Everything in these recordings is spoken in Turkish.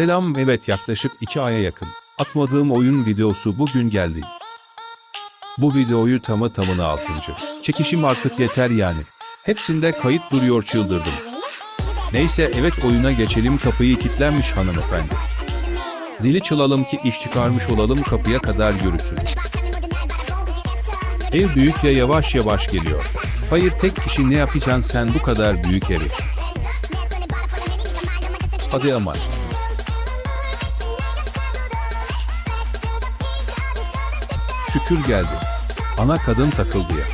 Selam evet yaklaşık 2 aya yakın. Atmadığım oyun videosu bugün geldi. Bu videoyu tamı tamına 6. Çekişim artık yeter yani. Hepsinde kayıt duruyor çıldırdım. Neyse evet oyuna geçelim kapıyı kilitlenmiş hanımefendi. Zili çalalım ki iş çıkarmış olalım kapıya kadar yürüsün. Ev büyük ya yavaş yavaş geliyor. Hayır tek kişi ne yapacaksın sen bu kadar büyük evi. Hadi ama. Şükür geldi. Ana kadın takıldı ya.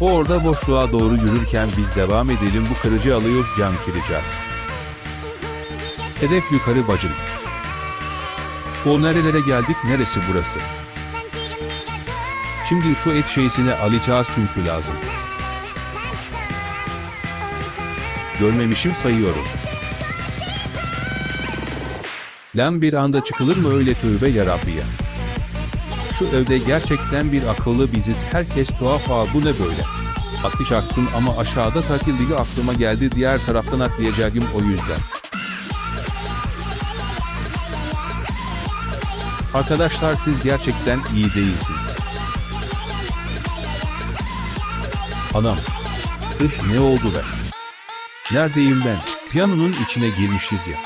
O orada boşluğa doğru yürürken biz devam edelim bu kırıcı alıyoruz cam kireceğiz. Hedef yukarı bacım. O nerelere geldik neresi burası? Şimdi şu et şeysini alacağız çünkü lazım. Görmemişim sayıyorum. Lan bir anda çıkılır mı öyle tövbe yarabbi ya. Şu evde gerçekten bir akıllı biziz. Herkes tuhaf ha bu ne böyle. Atlayacaktım ama aşağıda takildiği aklıma geldi. Diğer taraftan atlayacaktım o yüzden. Arkadaşlar siz gerçekten iyi değilsiniz. Anam. Üf ne oldu be? Neredeyim ben? Piyanonun içine girmişiz ya.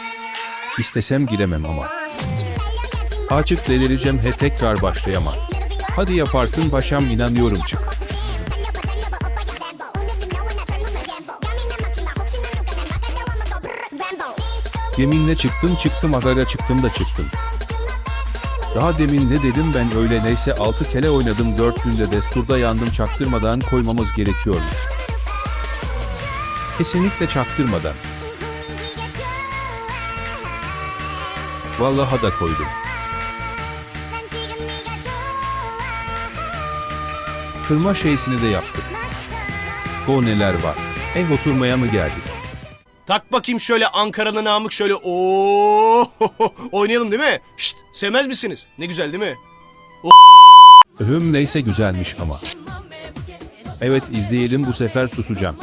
İstesem giremem ama. Açık delireceğim he tekrar başlayamam. Hadi yaparsın başam inanıyorum çık. Yeminle çıktım çıktım agara çıktım da çıktım. Daha demin ne dedim ben öyle neyse 6 kere oynadım 4 günde de surda yandım çaktırmadan koymamız gerekiyormuş. Kesinlikle çaktırmadan. Vallahi da koydum. Kırma şeysini de yaptık. O neler var. Ev oturmaya mı geldik? Tak bakayım şöyle Ankara'lı Namık şöyle o oynayalım değil mi? Şşt sevmez misiniz? Ne güzel değil mi? Öhüm neyse güzelmiş ama. Evet izleyelim bu sefer susacağım.